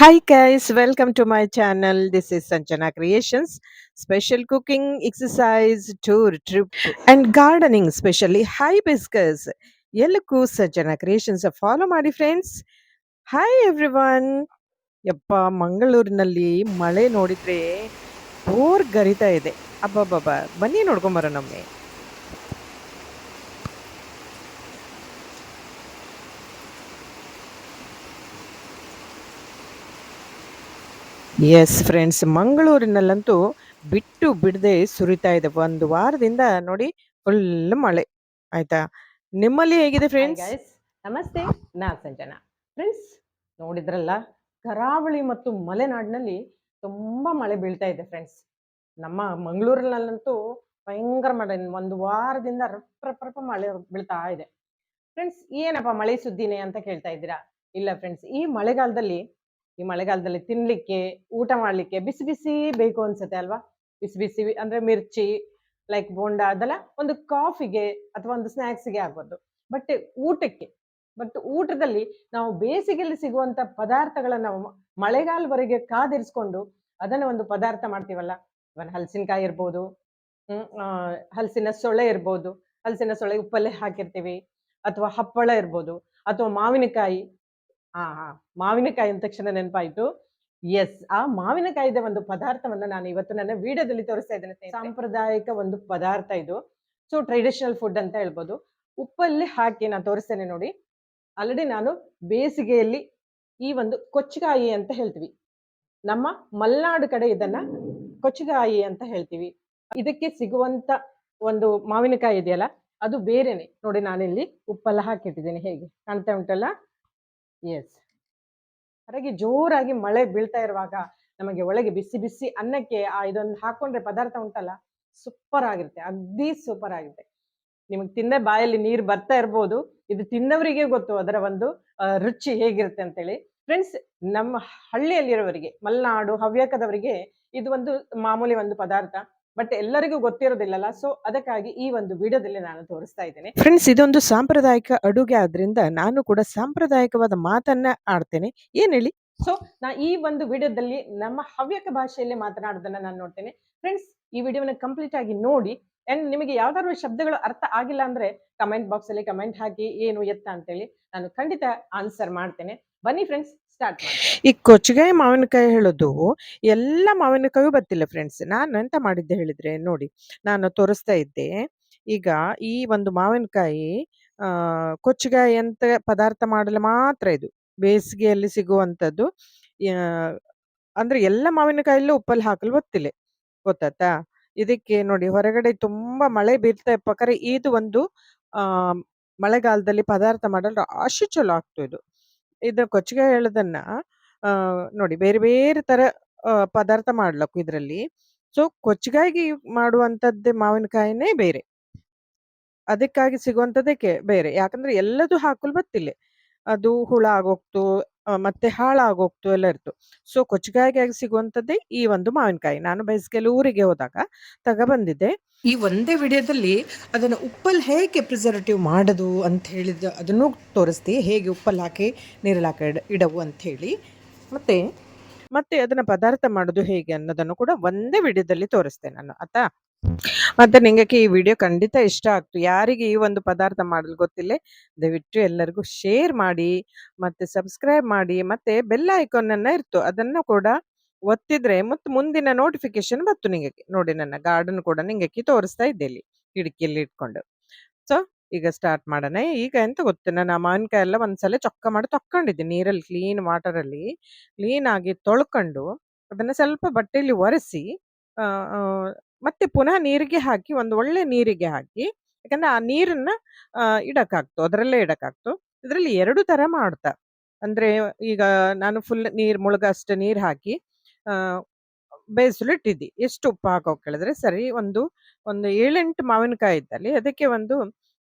Hi guys, welcome to my channel. This is Sanjana Creations. Special cooking, exercise, tour, trip and gardening, especially hibiscus. ಎಲ್ಲಕ್ಕೂ Sajjana creations follow ಮಾಡಿ friends hi everyone ಯಪ್ಪ ಮಂಗಳೂರಿನಲ್ಲಿ ಮಳೆ ನೋಡಿದ್ರೆ bore ಗರಿತಾ ಇದೆ ಅಬ್ಬಬ್ಬಬ್ಬ ಬನ್ನಿ ನೋಡ್ಕೊಂಬರೋಣೊಮ್ಮೆ S friends ಮಂಗಳೂರಿನಲ್ಲಂತೂ ಬಿಟ್ಟು ಬಿಡದೆ ಸುರಿತಾ ಇದೆ. ಒಂದು ವಾರದಿಂದ ನೋಡಿ ಫುಲ್ ಮಳೆ. ಆಯ್ತಾ? ನಿಮ್ಮಲ್ಲಿ ಹೇಗಿದೆ ಫ್ರೆಂಡ್ಸ್ ನಮಸ್ತೆ. ನಾ ಸಂಜನಾ. ಫ್ರೆಂಡ್ಸ್ ನೋಡಿದ್ರಲ್ಲ ಕರಾವಳಿ ಮತ್ತು ಮಲೆನಾಡಿನಲ್ಲಿ ತುಂಬಾ ಮಳೆ ಬೀಳ್ತಾ ಇದೆ ಫ್ರೆಂಡ್ಸ್ ನಮ್ಮ ಮಂಗಳೂರಿನಲ್ಲಂತೂ ಭಯಂಕರ ಮಳೆ. ಒಂದು ವಾರದಿಂದ ರಪ್ಪ ರಪ್ಪ ಮಳೆ ಬೀಳ್ತಾ ಇದೆ. ಫ್ರೆಂಡ್ಸ್ ಏನಪ್ಪ ಮಳೆ ಸುದ್ದಿನೇ ಅಂತ ಕೇಳ್ತಾ ಇದ್ದೀರಾ? ಇಲ್ಲ ಫ್ರೆಂಡ್ಸ್ ಈ ಮಳೆಗಾಲದಲ್ಲಿ ಈ ಮಳೆಗಾಲದಲ್ಲಿ ತಿನ್ನಲಿಕ್ಕೆ ಊಟ ಮಾಡಲಿಕ್ಕೆ ಬಿಸಿ ಬಿಸಿ ಬೇಕು ಅನ್ಸುತ್ತೆ ಅಲ್ವಾ? ಬಿಸಿ ಬಿಸಿ ಅಂದ್ರೆ ಮಿರ್ಚಿ ಲೈಕ್ ಬೋಂಡ ಅದೆಲ್ಲ ಒಂದು ಕಾಫಿಗೆ ಅಥವಾ ಒಂದು ಸ್ನ್ಯಾಕ್ಸ್ಗೆ ಆಗ್ಬೋದು. ಬಟ್ ಊಟಕ್ಕೆ ಬಟ್ ಊಟದಲ್ಲಿ ನಾವು ಬೇಸಿಗೆಯಲ್ಲಿ ಸಿಗುವಂತ ಪದಾರ್ಥಗಳನ್ನ ಮಳೆಗಾಲವರೆಗೆ ಕಾದಿರಿಸ್ಕೊಂಡು ಅದನ್ನ ಒಂದು ಪದಾರ್ಥ ಮಾಡ್ತೀವಲ್ಲ? ಇವನ್ ಹಲಸಿನಕಾಯಿ ಇರ್ಬೋದು ಹಲಸಿನ ಸೊಳೆ ಇರ್ಬೋದು, ಹಲಸಿನ ಸೊಳೆ ಉಪ್ಪಲ್ಲೇ ಹಾಕಿರ್ತೀವಿ, ಅಥವಾ ಹಪ್ಪಳ ಇರ್ಬೋದು, ಅಥವಾ ಮಾವಿನಕಾಯಿ ಹಾ ಹಾ ಮಾವಿನಕಾಯಿ ಅಂದ ತಕ್ಷಣ ನೆನಪಾಯ್ತು. ಎಸ್ ಆ ಮಾವಿನಕಾಯಿದ ಒಂದು ಪದಾರ್ಥವನ್ನ ನಾನು ಇವತ್ತು ನನ್ನ ವಿಡಿಯೋದಲ್ಲಿ ತೋರಿಸ್ತಾ ಇದ್ದೇನೆ. ಸಾಂಪ್ರದಾಯಿಕ ಒಂದು ಪದಾರ್ಥ ಇದು. ಸೊ ಟ್ರೆಡಿಷನಲ್ ಫುಡ್ ಅಂತ ಹೇಳ್ಬೋದು. ಉಪ್ಪಲ್ಲಿ ಹಾಕಿ ನಾನು ತೋರಿಸ್ತೇನೆ ನೋಡಿ. ಆಲ್ರೆಡಿ ನಾನು ಬೇಸಿಗೆಯಲ್ಲಿ ಈ ಒಂದು ಕೊಚ್ಚಗಾಯಿ ಅಂತ ಹೇಳ್ತೀವಿ. ನಮ್ಮ ಮಲೆನಾಡು ಕಡೆ ಇದನ್ನ ಕೊಚ್ಚಗಾಯಿ ಅಂತ ಹೇಳ್ತೀವಿ. ಇದಕ್ಕೆ ಸಿಗುವಂತ ಒಂದು ಮಾವಿನಕಾಯಿ ಇದೆಯಲ್ಲ, ಅದು ಬೇರೆನೆ. ನೋಡಿ ನಾನಿಲ್ಲಿ ಉಪ್ಪೆಲ್ಲ ಹಾಕಿಟ್ಟಿದ್ದೀನಿ ಹೇಗೆ? ಕಾಣ್ತಾ ಉಂಟಲ್ಲ? ಎಸ್ ಹೊರಗೆ ಜೋರಾಗಿ ಮಳೆ ಬೀಳ್ತಾ ಇರುವಾಗ ನಮಗೆ ಒಳಗೆ ಬಿಸಿ ಬಿಸಿ ಅನ್ನಕ್ಕೆ ಆ ಇದೊಂದು ಹಾಕೊಂಡ್ರೆ ಪದಾರ್ಥ ಉಂಟಲ್ಲ ಸೂಪರ್ ಆಗಿರುತ್ತೆ, ಅಗ್ದಿ ಸೂಪರ್ ಆಗಿರುತ್ತೆ. ನಿಮಗೆ ತಿಂದ ಬಾಯಲ್ಲಿ ನೀರು ಬರ್ತಾ ಇರ್ಬೋದು, ಇದು ತಿನ್ನವರಿಗೆ ಗೊತ್ತು ಅದರ ಒಂದು ರುಚಿ ಹೇಗಿರುತ್ತೆ ಅಂತೇಳಿ. ಫ್ರೆಂಡ್ಸ್ ನಮ್ಮ ಹಳ್ಳಿಯಲ್ಲಿರೋರಿಗೆ ಮಲೆನಾಡು ಹವ್ಯಕದವರಿಗೆ ಇದು ಒಂದು ಮಾಮೂಲಿ ಒಂದು ಪದಾರ್ಥ. ಬಟ್ ಎಲ್ಲರಿಗೂ ಗೊತ್ತಿರೋದಿಲ್ಲಲ್ಲ. ಸೊ ಅದಕ್ಕಾಗಿ ಈ ಒಂದು ವಿಡಿಯೋದಲ್ಲಿ ನಾನು ತೋರಿಸ್ತಾ ಇದ್ದೇನೆ. ಫ್ರೆಂಡ್ಸ್ ಇದೊಂದು ಸಾಂಪ್ರದಾಯಿಕ ಅಡುಗೆ ಆದ್ರಿಂದ ನಾನು ಕೂಡ ಸಾಂಪ್ರದಾಯಿಕವಾದ ಮಾತನ್ನ ಆಡ್ತೇನೆ. ಏನ್ ಹೇಳಿ? ಸೊ ನಾ ಈ ಒಂದು ವಿಡಿಯೋದಲ್ಲಿ ನಮ್ಮ ಹವ್ಯಕ ಭಾಷೆಯಲ್ಲಿ ಮಾತನಾಡೋದನ್ನ ನಾನು ನೋಡ್ತೇನೆ. ಫ್ರೆಂಡ್ಸ್ ಈ ವಿಡಿಯೋನ ಕಂಪ್ಲೀಟ್ ಆಗಿ ನೋಡಿ. ಅಂಡ್ ನಿಮಗೆ ಯಾವ್ದಾದ್ರು ಶಬ್ದಗಳು ಅರ್ಥ ಆಗಿಲ್ಲ ಅಂದ್ರೆ ಕಮೆಂಟ್ ಬಾಕ್ಸ್ ಅಲ್ಲಿ ಕಮೆಂಟ್ ಹಾಕಿ ಏನು ಎತ್ತ ಅಂತೇಳಿ ನಾನು ಖಂಡಿತ ಆನ್ಸರ್ ಮಾಡ್ತೇನೆ. ಬನ್ನಿ ಫ್ರೆಂಡ್ಸ್ ಸ್ಟಾರ್ಟ್ ಈ ಕೊಚ್ಚಗಾಯಿ ಮಾವಿನಕಾಯಿ ಹೇಳೋದು ಎಲ್ಲ ಮಾವಿನಕಾಯಿ ಬರ್ತಿಲ್ಲ ಫ್ರೆಂಡ್ಸ್ ನಾನು ಎಂತ ಮಾಡಿದ್ದೆ ಹೇಳಿದ್ರೆ ನೋಡಿ ನಾನು ತೋರಿಸ್ತಾ ಇದ್ದೆ. ಈಗ ಈ ಒಂದು ಮಾವಿನಕಾಯಿ ಕೊಚ್ಚಗಾಯಿ ಅಂತ ಪದಾರ್ಥ ಮಾಡಲು ಮಾತ್ರ ಇದು. ಬೇಸಿಗೆಯಲ್ಲಿ ಸಿಗುವಂತದ್ದು ಆ, ಅಂದ್ರೆ ಎಲ್ಲ ಮಾವಿನಕಾಯಲ್ಲೂ ಉಪ್ಪಲ್ಲಿ ಹಾಕಲು ಗೊತ್ತಿಲ್ಲ. ಗೊತ್ತಾಯ್ತಾ? ಇದಕ್ಕೆ ನೋಡಿ ಹೊರಗಡೆ ತುಂಬಾ ಮಳೆ ಬೀರ್ತಾ ಇಪ್ಪಕರೆ ಇದು ಒಂದು ಮಳೆಗಾಲದಲ್ಲಿ ಪದಾರ್ಥ ಮಾಡಲು ಅಷ್ಟು ಚಲೋ ಆಗ್ತು ಇದು ಇದು ಕೊಚ್ಚಿಗೆ ಹೇಳೋದನ್ನ ನೋಡಿ ಬೇರೆ ಬೇರೆ ತರ ಪದಾರ್ಥ ಮಾಡ್ಲಕ್ಕು ಇದರಲ್ಲಿ. ಸೊ ಕೊಚ್ಚಿಗಾಗಿ ಮಾಡುವಂತದ್ದೇ ಮಾವಿನಕಾಯಿನೇ ಬೇರೆ. ಅದಕ್ಕಾಗಿ ಸಿಗುವಂತದಕ್ಕೆ ಬೇರೆ. ಯಾಕಂದ್ರೆ ಎಲ್ಲದು ಹಾಕಲು ಬತ್ತಿಲ್ಲ ಅದು ಹುಳ ಆಗೋಗ್ತು ಮತ್ತೆ ಹಾಳಾಗೋಗ್ತು ಎಲ್ಲ ಇರ್ತು. ಸೊ ಕೊಚ್ಚಿಗಾಯಿಗಾಗಿ ಸಿಗುವಂತದ್ದೇ ಈ ಒಂದು ಮಾವಿನಕಾಯಿ. ನಾನು ಬೇಸಿಗೆಯಲ್ಲಿ ಊರಿಗೆ ಹೋದಾಗ ತಗೊಬಂದಿದ್ದೆ ಈ ಒಂದೇ ವಿಡಿಯೋದಲ್ಲಿ ಅದನ್ನು ಉಪ್ಪಲ್ಲಿ ಹೇಗೆ ಪ್ರಿಸರ್ವೇಟಿವ್ ಮಾಡೋದು ಅಂತ ಹೇಳಿದ ಅದನ್ನು ತೋರಿಸ್ತಿ. ಹೇಗೆ ಉಪ್ಪಲ್ಲಿ ಹಾಕಿ ನೀರಲ್ಲಿ ಹಾಕಿ ಇಡ ಇಡವು ಅಂತ ಹೇಳಿ. ಮತ್ತೆ? ಮತ್ತೆ ಅದನ್ನ ಪದಾರ್ಥ ಮಾಡೋದು ಹೇಗೆ ಅನ್ನೋದನ್ನು ಕೂಡ ಒಂದೇ ವಿಡಿಯೋದಲ್ಲಿ ತೋರಿಸ್ತೇನೆ ನಾನು ಆತಾ ಮತ್ತೆ ನಿಮಗೆ ಈ ವಿಡಿಯೋ ಖಂಡಿತ ಇಷ್ಟ ಆಗ್ತು. ಯಾರಿಗೆ ಈ ಒಂದು ಪದಾರ್ಥ ಮಾಡಲು ಗೊತ್ತಿಲ್ಲ, ದಯವಿಟ್ಟು ಎಲ್ಲರಿಗೂ ಶೇರ್ ಮಾಡಿ, ಮತ್ತೆ ಸಬ್ಸ್ಕ್ರೈಬ್ ಮಾಡಿ, ಮತ್ತೆ ಬೆಲ್ಲ ಐಕಾನ್ ಅನ್ನ ಇರ್ತು. ಅದನ್ನ ಕೂಡ ಒತ್ತಿದ್ರೆ ಮತ್ತೆ ಮುಂದಿನ ನೋಟಿಫಿಕೇಶನ್ ಬತ್ತು ನಿಮಗೆ ನೋಡಿ ನನ್ನ ಗಾರ್ಡನ್ ಕೂಡ ನಿಂಗಕ್ಕೆ ತೋರಿಸ್ತಾ ಇದ್ದೆ ಇಲ್ಲಿ ಕಿಟಕಿಯಲ್ಲಿ ಇಟ್ಕೊಂಡು. ಸೊ ಈಗ ಸ್ಟಾರ್ಟ್ ಮಾಡೋಣ. ಈಗ ಎಂತ ಗೊತ್ತು, ನಾನು ಮಾವಿನಕಾಯಿ ಎಲ್ಲ ಒಂದ್ಸಲ ಚೊಕ್ಕ ಮಾಡಿ ತಕ್ಕೊಂಡಿದ್ದೆ. ನೀರಲ್ಲಿ ಕ್ಲೀನ್ ವಾಟರ್ ಅಲ್ಲಿ ಕ್ಲೀನ್ ಆಗಿ ತೊಳ್ಕೊಂಡು, ಅದನ್ನ ಸ್ವಲ್ಪ ಬಟ್ಟೆಯಲ್ಲಿ ಒರೆಸಿ ಮತ್ತೆ ಪುನಃ ನೀರಿಗೆ ಹಾಕಿ ಒಂದು ಒಳ್ಳೆ ನೀರಿಗೆ ಹಾಕಿ, ಯಾಕಂದ್ರೆ ಆ ನೀರನ್ನ ಇಡಕ್ಕಾಗ್ತು, ಅದರಲ್ಲೇ ಇಡಕ್ಕಾಗ್ತು. ಇದರಲ್ಲಿ ಎರಡು ತರ ಮಾಡ್ತಾ. ಅಂದ್ರೆ ಈಗ ನಾನು ಫುಲ್ ನೀರ್ ಮುಳುಗಷ್ಟು ನೀರ್ ಹಾಕಿ ಬೇಯಿಸಲು ಇಟ್ಟಿದ್ದಿ. ಎಷ್ಟು ಉಪ್ಪು ಹಾಕೋ ಕೇಳಿದ್ರೆ ಸರಿ, ಒಂದು ಒಂದು ಏಳೆಂಟು ಮಾವಿನಕಾಯಿ ಇದ್ದಲ್ಲಿ ಅದಕ್ಕೆ ಒಂದು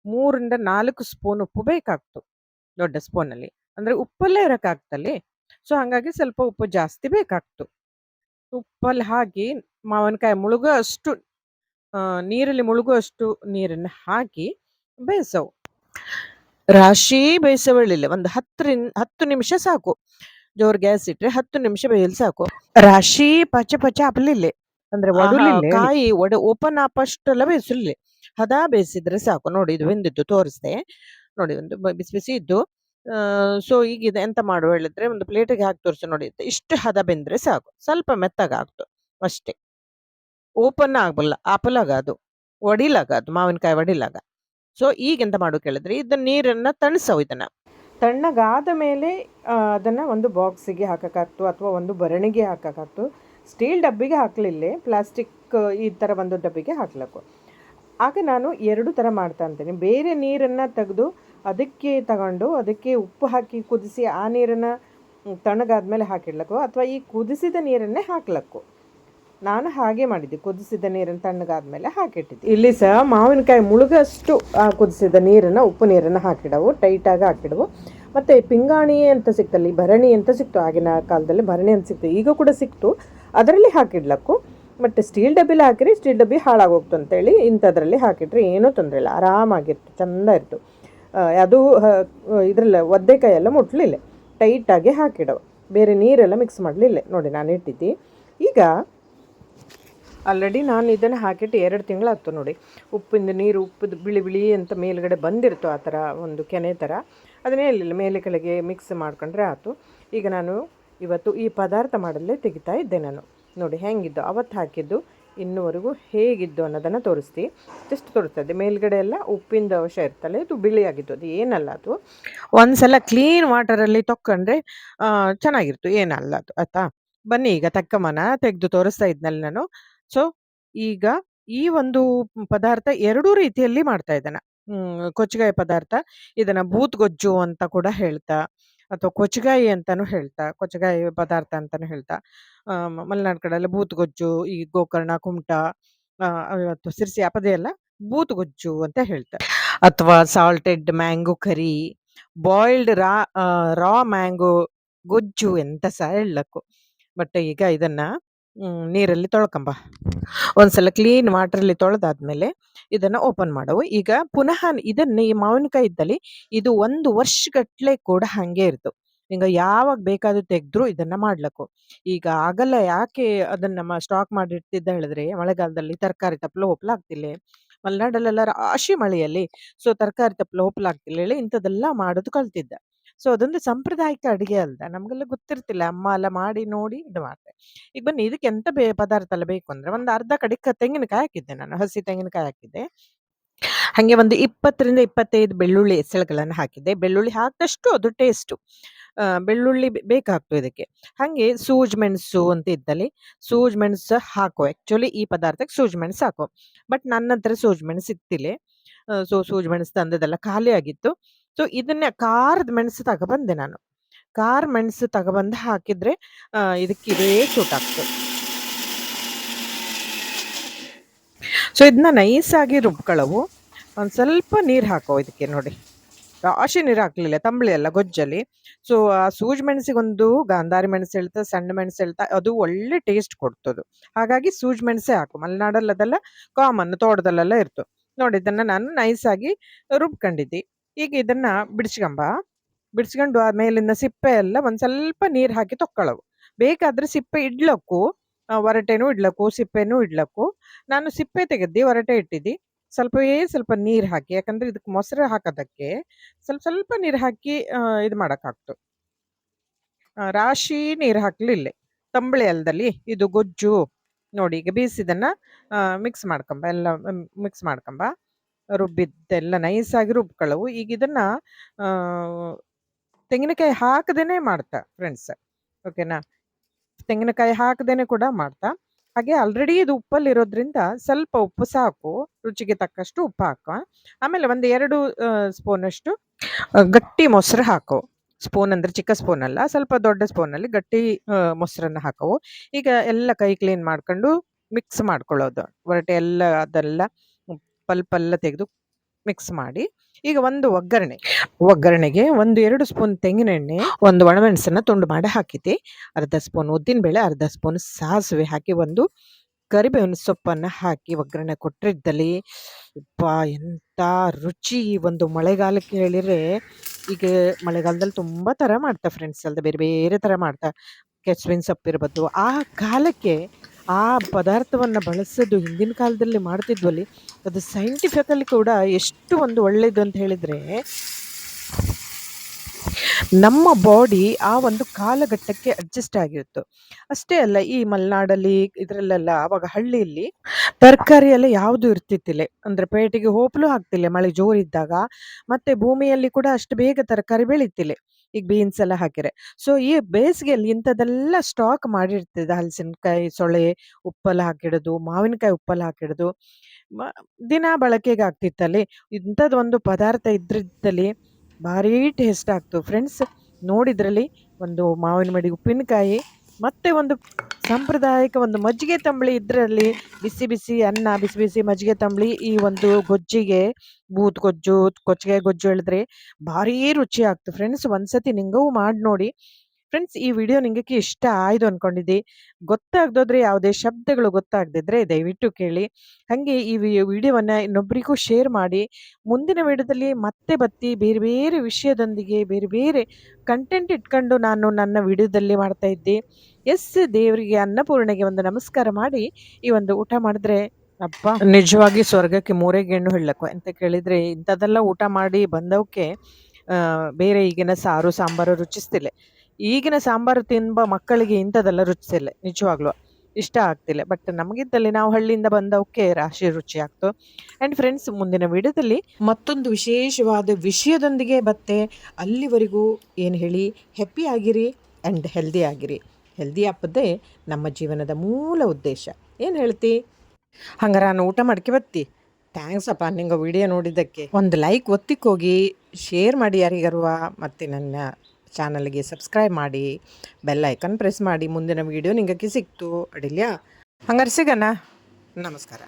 ಮೂರಿಂದ ನಾಲ್ಕು ಸ್ಪೂನ್ ಉಪ್ಪು ಬೇಕಾಗ್ತು, ದೊಡ್ಡ ಸ್ಪೂನಲ್ಲಿ. ಅಂದ್ರೆ ಉಪ್ಪಲ್ಲೇ ಇರಕ್ಕಾಗ್ತಲ್ಲಿ. ಸೊ, ಹಂಗಾಗಿ ಸ್ವಲ್ಪ ಉಪ್ಪು ಜಾಸ್ತಿ ಬೇಕಾಗ್ತು. ಉಪ್ಪಲ್ಲಿ ಹಾಕಿ ಮಾವಿನಕಾಯಿ ಮುಳುಗೋ ಅಷ್ಟು ನೀರಲ್ಲಿ ಮುಳುಗೋ ಮುಳುಗುವಷ್ಟು ನೀರನ್ನು ಹಾಕಿ ಬೇಯಿಸವು. ರಾಶಿ ಬೇಯಿಸವಳಿಲ್ಲ ಒಂದು ಹತ್ತರಿಂದ ಹತ್ತು ನಿಮಿಷ ಸಾಕು. ಜೋರ್ ಗ್ಯಾಸ್ ಇಟ್ರೆ ಹತ್ತು ನಿಮಿಷ ಬೇಯಲ್ ಸಾಕು. ರಾಶಿ ಪಚ ಪಚ ಆಪಲಿಲ್ಲೆ ಅಂದ್ರೆ ಕಾಯಿ ಒಡೆ ಓಪನ್ ಆಪಷ್ಟೆಲ್ಲ ಬೇಯಿಸಲಿಲ್ಲ. ಹದ ಬೇಯಿಸಿದ್ರೆ ಸಾಕು. ನೋಡಿ ಇದು ಬೆಂದಿದ್ದು ತೋರಿಸ್ದೆ. ನೋಡಿ ಒಂದು ಬಿಸಿ ಬಿಸಿ ಇದ್ದು ಸೊ ಈಗ ಇದು ಎಂತ ಮಾಡುವ ಹೇಳಿದ್ರೆ ಒಂದು ಪ್ಲೇಟಿಗೆ ಹಾಕಿ ತೋರಿಸಿ ನೋಡಿ. ಇಷ್ಟು ಹದ ಬೆಂದ್ರೆ ಸಾಕು. ಸ್ವಲ್ಪ ಮೆತ್ತಗಾಗ್ತು ಅಷ್ಟೇ. ಓಪನ್ ಆಗಲ್ಲ ಆಪಲಾಗ ಅದು ಒಡಿಲಾಗ ಅದು ಮಾವಿನಕಾಯಿ ಒಡಿಲಾಗ. ಸೊ ಈಗ ಎಂತ ಮಾಡೋಕೆ ಹೇಳಿದ್ರೆ ಇದನ್ನ ನೀರನ್ನ ತಣಿಸವು ಇದನ್ನ. ತಣ್ಣಗಾದ ಮೇಲೆ ಅದನ್ನು ಒಂದು ಬಾಕ್ಸಿಗೆ ಹಾಕಕ್ಕಾಗ್ತು, ಅಥವಾ ಒಂದು ಬರಣಿಗೆ ಹಾಕಕ್ಕಾಗ್ತು. ಸ್ಟೀಲ್ ಡಬ್ಬಿಗೆ ಹಾಕಲಿಲ್ಲ, ಪ್ಲಾಸ್ಟಿಕ್, ಈ ಥರ ಒಂದು ಡಬ್ಬಿಗೆ ಹಾಕ್ಲಕ್ಕು. ಆಗ ನಾನು ಎರಡು ಥರ ಮಾಡ್ತಾ ಅಂತೀನಿ ಬೇರೆ ನೀರನ್ನು ತೆಗೆದು, ಅದಕ್ಕೆ ತಗೊಂಡು, ಅದಕ್ಕೆ ಉಪ್ಪು ಹಾಕಿ ಕುದಿಸಿ, ಆ ನೀರನ್ನು ತಣ್ಣಗಾದ್ಮೇಲೆ ಹಾಕಿಡ್ಲಕ್ಕು, ಅಥವಾ ಈ ಕುದಿಸಿದ ನೀರನ್ನೇ ಹಾಕ್ಲಕ್ಕು. ನಾನು ಹಾಗೆ ಮಾಡಿದ್ದೆ, ಕುದಿಸಿದ ನೀರನ್ನು ತಣ್ಣಗಾದ್ಮೇಲೆ ಹಾಕಿಟ್ಟಿದ್ದೆ. ಇಲ್ಲಿ ಸಹ ಮಾವಿನಕಾಯಿ ಮುಳುಗಷ್ಟು ಕುದಿಸಿದ ನೀರನ್ನು, ಉಪ್ಪು ನೀರನ್ನು ಹಾಕಿಡವು, ಟೈಟಾಗಿ ಹಾಕಿಡವು. ಮತ್ತು ಪಿಂಗಾಣಿ ಅಂತ ಸಿಕ್ತಲ್ಲಿ ಭರಣಿ ಅಂತ ಸಿಕ್ತು, ಆಗಿನ ಕಾಲದಲ್ಲಿ ಭರಣಿ ಅಂತ ಸಿಕ್ತು, ಈಗ ಕೂಡ ಸಿಕ್ತು. ಅದರಲ್ಲಿ ಹಾಕಿಡ್ಲಕ್ಕು, ಮತ್ತು ಸ್ಟೀಲ್ ಡಬ್ಬಿಲಿ ಹಾಕಿರಿ, ಸ್ಟೀಲ್ ಡಬ್ಬಿ ಹಾಳಾಗೋಗ್ತು ಅಂತೇಳಿ ಇಂಥದ್ರಲ್ಲಿ ಹಾಕಿಟ್ರೆ ಏನೂ ತೊಂದರೆ ಇಲ್ಲ ಆರಾಮಾಗಿತ್ತು ಚಂದ ಇತ್ತು ಅದು ಇದರಲ್ಲಿ ಒದ್ದೆಕಾಯಿ ಎಲ್ಲ ಮುಟ್ಲಿಲ್ಲ, ಟೈಟಾಗಿ ಹಾಕಿಡವು. ಬೇರೆ ನೀರೆಲ್ಲ ಮಿಕ್ಸ್ ಮಾಡಲಿಲ್ಲ, ನೋಡಿ ನಾನು ಇಟ್ಟಿದ್ದೆ. ಈಗ ಆಲ್ರೆಡಿ ನಾನು ಇದನ್ನು ಹಾಕಿಟ್ಟು ಎರಡು ತಿಂಗಳಾಗ್ತು ನೋಡಿ. ಉಪ್ಪಿಂದ ನೀರು, ಉಪ್ಪದ ಬಿಳಿ ಬಿಳಿ ಅಂತ ಮೇಲುಗಡೆ ಬಂದಿರ್ತು ಆ ಥರ ಒಂದು ಕೆನೆ ಥರ. ಅದನ್ನೇ ಇರಲಿಲ್ಲ ಮೇಲೆ ಕೆಳಗೆ ಮಿಕ್ಸ್ ಮಾಡ್ಕೊಂಡ್ರೆ ಆಯಿತು ಈಗ ನಾನು ಇವತ್ತು ಈ ಪದಾರ್ಥ ಮಾಡಲೇ ತೆಗಿತಾ ಇದ್ದೆ ನಾನು. ನೋಡಿ ಹೆಂಗಿದ್ದು, ಅವತ್ತು ಹಾಕಿದ್ದು ಇನ್ನುವರೆಗೂ ಹೇಗಿದ್ದು ಅನ್ನೋದನ್ನು ತೋರಿಸ್ತಿ. ಜಸ್ಟ್ ತೋರಿಸ್ತದೆ ಮೇಲ್ಗಡೆ ಎಲ್ಲ ಉಪ್ಪಿಂದ ಅಂಶ ಇರ್ತಲ್ಲ ಇದು ಬಿಳಿಯಾಗಿತ್ತು ಅದು ಏನಲ್ಲ ಅದು. ಒಂದ್ಸಲ ಕ್ಲೀನ್ ವಾಟರಲ್ಲಿ ತೊಕ್ಕೊಂಡ್ರೆ ಚೆನ್ನಾಗಿರ್ತು, ಏನಲ್ಲ ಅದು, ಆಯ್ತಾ? ಬನ್ನಿ ಈಗ ತಕ್ಕಮನ ತೆಗೆದು ತೋರಿಸ್ತಾ ಇದ್ನಲ್ಲ ನಾನು. ಸೊ, ಈಗ ಈ ಒಂದು ಪದಾರ್ಥ ಎರಡೂ ರೀತಿಯಲ್ಲಿ ಮಾಡ್ತಾ ಇದ್ದಾನೆ. ಕೊಚ್ಚಗಾಯಿ ಪದಾರ್ಥ, ಇದನ್ನ ಬೂತ್ ಗೊಜ್ಜು ಅಂತ ಕೂಡ ಹೇಳ್ತಾ, ಅಥವಾ ಕೊಚ್ಚಗಾಯಿ ಅಂತಾನು ಹೇಳ್ತಾ, ಕೊಚ್ಚಗಾಯಿ ಪದಾರ್ಥ ಅಂತಾನು ಹೇಳ್ತಾ. ಮಲೆನಾಡು ಬೂತ್ ಗೊಜ್ಜು ಈ ಗೋಕರ್ಣ, ಕುಮಟ ಅಥವಾ ಸಿರ್ಸಿ ಅಪದೇ ಪದ ಎಲ್ಲ ಬೂತ್ ಗೊಜ್ಜು ಅಂತ ಹೇಳ್ತಾರೆ. ಅಥವಾ salted mango curry boiled raw raw mango ಗೊಜ್ಜು ಎಂತ ಸಹ ಹೇಳಕ್ಕು. ಬಟ್ ಈಗ ಇದನ್ನ ಮ್, ನೀರಲ್ಲಿ ತೊಳ್ಕೊಂಬ ಒಂದ್ಸಲ ಕ್ಲೀನ್ ವಾಟರಲ್ಲಿ ತೊಳೆದಾದ್ಮೇಲೆ ಇದನ್ನ ಓಪನ್ ಮಾಡವು. ಈಗ ಪುನಃ ಇದನ್ನ ಈ ಮಾವಿನಕಾಯಿ ಇದ್ದಲ್ಲಿ ಇದು ಒಂದು ವರ್ಷಗಟ್ಲೆ ಕೂಡ ಹಂಗೆ ಇರ್ತು ಈಗ ಯಾವಾಗ ಬೇಕಾದ್ರೂ ತೆಗೆದ್ರು ಇದನ್ನ ಮಾಡ್ಲಕ್ಕು. ಈಗ ಆಗಲ್ಲ ಯಾಕೆ ಅದನ್ನ ನಮ್ಮ ಸ್ಟಾಕ್ ಮಾಡಿರ್ತಿದ್ದ ಹೇಳಿದ್ರೆ ಮಳೆಗಾಲದಲ್ಲಿ ತರಕಾರಿ ತಪ್ಪಲು ಹೋಪ್ಲ ಆಗ್ತಿಲ್ಲ ಮಲೆನಾಡಲ್ಲೆಲ್ಲ ರಾಶಿ ಮಳೆಯಲ್ಲಿ ಸೊ ತರಕಾರಿ ತಪ್ಪಲು ಹೋಪ್ಲ ಆಗ್ತಿಲ್ಲ ಹೇಳಿ ಇಂಥದ್ದೆಲ್ಲ ಮಾಡೋದು ಕಲ್ತಿದ್ದ. ಸೊ, ಅದೊಂದು ಸಾಂಪ್ರದಾಯಿಕ ಅಡುಗೆ ಅಲ್ದ? ನಮಗೆಲ್ಲ ಗೊತ್ತಿರ್ತಿಲ್ಲ. ಅಮ್ಮ ಎಲ್ಲ ಮಾಡಿ, ನೋಡಿ ಇದು ಮಾಡ್ತೆ ಈಗ ಬನ್ನಿ, ಇದಕ್ಕೆ ಎಂತ ಬೇ ಪದಾರ್ಥ ಎಲ್ಲ ಬೇಕು ಅಂದ್ರೆ ಒಂದು ಅರ್ಧ ಕಡಿಕ ತೆಂಗಿನಕಾಯಿ ಹಾಕಿದ್ದೆ ನಾನು. ಹಸಿ ತೆಂಗಿನಕಾಯಿ ಹಾಕಿದ್ದೆ. ಹಾಗೆ ಒಂದು ಇಪ್ಪತ್ತರಿಂದ ಇಪ್ಪತ್ತೈದು ಬೆಳ್ಳುಳ್ಳಿ ಎಸಳುಗಳನ್ನು ಹಾಕಿದ್ದೆ. ಬೆಳ್ಳುಳ್ಳಿ ಹಾಕಿದಷ್ಟು ಅದು ಟೇಸ್ಟು ಬೆಳ್ಳುಳ್ಳಿ ಬೇಕಾಗ್ತು ಇದಕ್ಕೆ. ಹಾಗೆ ಸೂಜ್ ಮೆಣಸು ಅಂತ ಇದ್ದಲ್ಲಿ ಸೂಜ್ ಮೆಣಸು ಹಾಕೋ ಆ್ಯಕ್ಚುಲಿ ಈ ಪದಾರ್ಥಕ್ಕೆ ಸೂಜ್ ಮೆಣಸು ಹಾಕೋ. ಬಟ್ ನನ್ನ ಹತ್ರ ಸೂಜ್ ಮೆಣಸು ಸಿಕ್ತಿಲ್ಲ ಸೊ, ಸೂಜ್ ಮೆಣಸು ತಂದದೆಲ್ಲ ಖಾಲಿ ಆಗಿತ್ತು ಸೊ ಇದನ್ನ ಖಾರದ ಮೆಣಸು ತಗೊಬಂದೆ ನಾನು. ಖಾರ ಮೆಣಸು ತಗೊಬಂದು ಹಾಕಿದ್ರೆ ಇದಕ್ಕೆ ಇದೇ ಸೂಟ್ ಆಗ್ತದೆ. ಸೊ ಇದನ್ನ ನೈಸಾಗಿ ರುಬ್ಕೊಳ್ಳವು. ಒಂದು ಸ್ವಲ್ಪ ನೀರು ಹಾಕೋ ಇದಕ್ಕೆ ನೋಡಿ. ರಾಶಿ ನೀರು ಹಾಕ್ಲಿಲ್ಲ, ತಂಬಳಿ ಅಲ್ಲ, ಗೊಜ್ಜಲ್ಲಿ. ಸೊ ಆ ಸೂಜಿ ಮೆಣಸಿಗೊಂದು, ಗಾಂಧಾರಿ ಮೆಣಸು ಹೇಳ್ತಾ, ಸಣ್ಣ ಮೆಣಸು ಹೇಳ್ತಾ, ಅದು ಒಳ್ಳೆ ಟೇಸ್ಟ್ ಕೊಡ್ತದು. ಹಾಗಾಗಿ ಸೂಜಿ ಮೆಣಸೇ ಹಾಕು. ಮಲೆನಾಡಲ್ಲದೆಲ್ಲ, ಕಾಮನ್, ತೋಟದಲ್ಲೆಲ್ಲ ಇರ್ತು ನೋಡಿ, ಇದನ್ನು ನಾನು ನೈಸಾಗಿ ರುಬ್ಕೊಂಡಿದ್ದೆ. ಈಗ ಇದನ್ನ ಬಿಡಿಸ್ಕೊಂಬ. ಬಿಡಿಸ್ಕೊಂಡು ಆ ಮೇಲಿನ ಸಿಪ್ಪೆ ಎಲ್ಲ ಒಂದ್ ಸ್ವಲ್ಪ ನೀರು ಹಾಕಿ ತೊಕ್ಕೊಳ್ಳವು ಬೇಕಾದ್ರೆ ಸಿಪ್ಪೆ ಇಡ್ಲಕ್ಕು ಒರಟೆನೂ ಇಡ್ಲಕ್ಕು, ಸಿಪ್ಪೆನೂ ಇಡ್ಲಕ್ಕು. ನಾನು ಸಿಪ್ಪೆ ತೆಗೆದ್ದಿ, ಒರಟೆ ಇಟ್ಟಿದ್ದಿ. ಸ್ವಲ್ಪವೇ ಸ್ವಲ್ಪ ನೀರು ಹಾಕಿ, ಯಾಕಂದ್ರೆ ಇದಕ್ಕೆ ಮೊಸರು ಹಾಕೋದಕ್ಕೆ ಸ್ವಲ್ಪ ಸ್ವಲ್ಪ ನೀರು ಹಾಕಿ ಇದು ಮಾಡೋಕ್ಕಾಗ್ತು. ರಾಶಿ ನೀರು ಹಾಕ್ಲಿಲ್ಲ ತಂಬಳಿ ಅಲ್ದಲ್ಲಿ ಇದು ಗೊಜ್ಜು, ನೋಡಿ ಈಗ ಬೀಸಿದನ್ನ ಮಿಕ್ಸ್ ಮಾಡ್ಕೊಂಬ. ಎಲ್ಲ ಮಿಕ್ಸ್ ಮಾಡ್ಕೊಂಬ. ರುಬ್ಬಿದ್ದೆಲ್ಲ ನೈಸಾಗಿ ರುಬ್ಕೊಳ್ಳವು. ಈಗ ಇದನ್ನ ತೆಂಗಿನಕಾಯಿ ಹಾಕದೇನೆ ಮಾಡ್ತಾ ಫ್ರೆಂಡ್ಸ್ ಓಕೆನಾ ತೆಂಗಿನಕಾಯಿ ಹಾಕದೇನೆ ಕೂಡ ಮಾಡ್ತಾ. ಹಾಗೆ ಆಲ್ರೆಡಿ ಇದು ಉಪ್ಪಲ್ಲಿ ಇರೋದ್ರಿಂದ ಸ್ವಲ್ಪ ಉಪ್ಪು ಸಾಕು. ರುಚಿಗೆ ತಕ್ಕಷ್ಟು ಉಪ್ಪು ಹಾಕುವ ಆಮೇಲೆ ಒಂದು ಎರಡು ಸ್ಪೂನ್ ಅಷ್ಟು ಗಟ್ಟಿ ಮೊಸರು ಹಾಕು. ಸ್ಪೂನ್ ಅಂದ್ರೆ ಚಿಕ್ಕ ಸ್ಪೂನ್ ಅಲ್ಲ, ಸ್ವಲ್ಪ ದೊಡ್ಡ ಸ್ಪೂನ್ ಅಲ್ಲಿ ಗಟ್ಟಿ ಮೊಸರನ್ನ ಹಾಕವು. ಈಗ ಎಲ್ಲ ಕೈ ಕ್ಲೀನ್ ಮಾಡ್ಕೊಂಡು ಮಿಕ್ಸ್ ಮಾಡ್ಕೊಳ್ಳೋದು. ಒರಟೆ ಎಲ್ಲ ಅದೆಲ್ಲ ಪಲ್ಪ್ ಎಲ್ಲ ತೆಗೆದು ಮಿಕ್ಸ್ ಮಾಡಿ, ಈಗ ಒಂದು ಒಗ್ಗರಣೆ. ಒಗ್ಗರಣೆಗೆ ಒಂದು ಎರಡು ಸ್ಪೂನ್ ತೆಂಗಿನೆಣ್ಣೆ, ಒಂದು ಒಣಮೆಣಸನ್ನ ತುಂಡು ಮಾಡಿ ಹಾಕಿದ್ದೆ. ಅರ್ಧ ಸ್ಪೂನ್ ಉದ್ದಿನಬೇಳೆ, ಅರ್ಧ ಸ್ಪೂನ್ ಸಾಸಿವೆ ಹಾಕಿ, ಒಂದು ಕರಿಬೇವಿನ ಸೊಪ್ಪನ್ನು ಹಾಕಿ ಒಗ್ಗರಣೆ ಕೊಟ್ಟಿದ್ದಲ್ಲಿ ಅಪ್ಪ ಎಂಥ ರುಚಿ ಒಂದು ಮಳೆಗಾಲಕ್ಕೆ ಹೇಳಿದರೆ, ಈಗ ಮಳೆಗಾಲದಲ್ಲಿ ತುಂಬ ಥರ ಮಾಡ್ತಾ ಫ್ರೆಂಡ್ಸ್ ಅಲ್ಲದೆ ಬೇರೆ ಬೇರೆ ಥರ ಮಾಡ್ತಾರೆ ಕೆಸುವಿನ ಸೊಪ್ಪಿರ್ಬೋದು, ಆ ಕಾಲಕ್ಕೆ ಆ ಪದಾರ್ಥವನ್ನು ಬಳಸೋದು ಹಿಂದಿನ ಕಾಲದಲ್ಲಿ ಮಾಡ್ತಿದ್ವಲ್ಲಿ, ಅದು ಸೈಂಟಿಫಿಕಲಿ ಕೂಡ ಎಷ್ಟು ಒಂದು ಒಳ್ಳೆಯದು ಅಂತ ಹೇಳಿದರೆ, ನಮ್ಮ ಬಾಡಿ ಆ ಒಂದು ಕಾಲಘಟ್ಟಕ್ಕೆ ಅಡ್ಜಸ್ಟ್ ಆಗಿತ್ತು. ಅಷ್ಟೇ ಅಲ್ಲ, ಈ ಮಲೆನಾಡಲ್ಲಿ ಇದರಲ್ಲೆಲ್ಲ, ಆವಾಗ ಹಳ್ಳಿಯಲ್ಲಿ ತರಕಾರಿ ಎಲ್ಲ ಯಾವುದು ಇರ್ತಿತ್ತಿಲ್ಲ. ಅಂದರೆ ಪೇಟೆಗೆ ಹೋಪಲು ಹಾಕ್ತಿಲ್ಲ, ಮಳೆ ಜೋರಿದ್ದಾಗ. ಮತ್ತೆ ಭೂಮಿಯಲ್ಲಿ ಕೂಡ ಅಷ್ಟು ಬೇಗ ತರಕಾರಿ ಬೆಳೀತಿಲ್ಲ. ಈಗ ಬೀನ್ಸ್ ಎಲ್ಲ ಹಾಕಿರೆ ಸೊ ಈ ಬೇಸಿಗೆಯಲ್ಲಿ ಇಂಥದ್ದೆಲ್ಲ ಸ್ಟಾಕ್ ಮಾಡಿರ್ತದೆ ಹಲಸಿನಕಾಯಿ ಸೊಳೆ ಉಪ್ಪಲ್ಲಿ ಹಾಕಿಡೋದು, ಮಾವಿನಕಾಯಿ ಉಪ್ಪಲ್ಲಿ ಹಾಕಿಡೋದು ದಿನ ಬಳಕೆಗೆ ಆಗ್ತಿತ್ತಲ್ಲಿ. ಇಂಥದ್ದೊಂದು ಪದಾರ್ಥ ಇದ್ರಿದ್ದಲ್ಲಿ ಭಾರಿ ಟೇಸ್ಟ್ ಆಗ್ತು. ಫ್ರೆಂಡ್ಸ್ ನೋಡಿದ್ರಲ್ಲಿ ಒಂದು ಮಾವಿನ ಮಡಿ ಉಪ್ಪಿನಕಾಯಿ ಮತ್ತೆ ಒಂದು ಸಾಂಪ್ರದಾಯಿಕ ಒಂದು ಮಜ್ಜಿಗೆ ತಂಬಳಿ ಇದರಲ್ಲಿ ಬಿಸಿ ಬಿಸಿ ಅನ್ನ, ಬಿಸಿ ಬಿಸಿ ಮಜ್ಜಿಗೆ ತಂಬಳಿ ಈ ಒಂದು ಗೊಜ್ಜಿಗೆ ಬೂತ್ ಗೊಜ್ಜು, ಕೊಚ್ಚಿಗೆ ಗೊಜ್ಜು ಹೇಳಿದ್ರೆ ಭಾರೀ ರುಚಿ ಆಗ್ತದೆ. ಫ್ರೆಂಡ್ಸ್ ಒಂದ್ಸತಿ ನಿಂಗೂ ಮಾಡಿ ನೋಡಿ. ಫ್ರೆಂಡ್ಸ್, ಈ ವಿಡಿಯೋ ನಿಮಗೆ ಇಷ್ಟ ಆಯಿತು ಅಂದ್ಕೊಂಡಿದ್ದಿ ಗೊತ್ತಾಗ್ದೋದ್ರೆ ಯಾವುದೇ ಶಬ್ದಗಳು ಗೊತ್ತಾಗದಿದ್ರೆ ದಯವಿಟ್ಟು ಕೇಳಿ. ಹಾಗೆ ಈ ವಿಡಿಯೋವನ್ನು ಇನ್ನೊಬ್ಬರಿಗೂ ಶೇರ್ ಮಾಡಿ. ಮುಂದಿನ ವಿಡಿಯೋದಲ್ಲಿ ಮತ್ತೆ ಬತ್ತಿ ಬೇರೆ ಬೇರೆ ವಿಷಯದೊಂದಿಗೆ ಬೇರೆ ಬೇರೆ ಕಂಟೆಂಟ್ ಇಟ್ಕೊಂಡು ನಾನು ನನ್ನ ವಿಡಿಯೋದಲ್ಲಿ ಮಾಡ್ತಾ ಇದ್ದೆ. ಎಸ್, ದೇವರಿಗೆ ಅನ್ನಪೂರ್ಣೆಗೆ ಒಂದು ನಮಸ್ಕಾರ ಮಾಡಿ. ಈ ಒಂದು ಊಟ ಮಾಡಿದ್ರೆ ಅಪ್ಪ ನಿಜವಾಗಿ ಸ್ವರ್ಗಕ್ಕೆ ಮೂರೇ ಗೆಣ್ಣು ಹೇಳಕ್ಕೆ ಅಂತ ಕೇಳಿದರೆ ಇಂಥದ್ದೆಲ್ಲ ಊಟ ಮಾಡಿ ಬಂದವಕ್ಕೆ ಬೇರೆ ಈಗಿನ ಸಾರು, ಸಾಂಬಾರು ರುಚಿಸ್ತಿಲ್ಲ. ಈಗಿನ ಸಾಂಬಾರು ತಿನ್ನುವ ಮಕ್ಕಳಿಗೆ ಇಂಥದ್ದೆಲ್ಲ ರುಚಿಸಿಲ್ಲ, ನಿಜವಾಗ್ಲೂ ಇಷ್ಟ ಆಗ್ತಿಲ್ಲ. ಬಟ್ ನಮಗಿದ್ದಲ್ಲಿ ನಾವು ಹಳ್ಳಿಯಿಂದ ಬಂದವಕ್ಕೆ ರಾಶಿ ರುಚಿ ಆಗ್ತು. ಆ್ಯಂಡ್ ಫ್ರೆಂಡ್ಸ್ ಮುಂದಿನ ವಿಡಿಯೋದಲ್ಲಿ ಮತ್ತೊಂದು ವಿಶೇಷವಾದ ವಿಷಯದೊಂದಿಗೆ ಬತ್ತೆ ಅಲ್ಲಿವರೆಗೂ ಏನು ಹೇಳಿ ಹ್ಯಾಪಿ ಆಗಿರಿ ಆ್ಯಂಡ್ ಹೆಲ್ದಿ ಆಗಿರಿ. ಹೆಲ್ದಿ ಆಪದ್ದೇ ನಮ್ಮ ಜೀವನದ ಮೂಲ ಉದ್ದೇಶ. ಏನು ಹೇಳ್ತಿ? ಹಂಗಾರೆ ನಾನು ಊಟ ಮಾಡ್ಕೆ ಬತ್ತಿ ಥ್ಯಾಂಕ್ಸ್ ಅಪ್ಪ ನಿಂಗೆ ವಿಡಿಯೋ ನೋಡಿದ್ದಕ್ಕೆ. ಒಂದು ಲೈಕ್ ಒತ್ತಿಕ್ಕೋಗಿ ಶೇರ್ ಮಾಡಿ ಯಾರಿಗರುವ ಮತ್ತು ನನ್ನ ಚಾನಲ್ಗೆ ಸಬ್ಸ್ಕ್ರೈಬ್ ಮಾಡಿ, ಬೆಲ್ ಐಕನ್ ಪ್ರೆಸ್ ಮಾಡಿ, ಮುಂದಿನ ವಿಡಿಯೋ ನಿಂಗಕ್ಕೆ ಸಿಕ್ತು, ಅಡಿಲ್ಯಾ? ಹಂಗಾರೆ ಸಿಗೋಣ. ನಮಸ್ಕಾರ.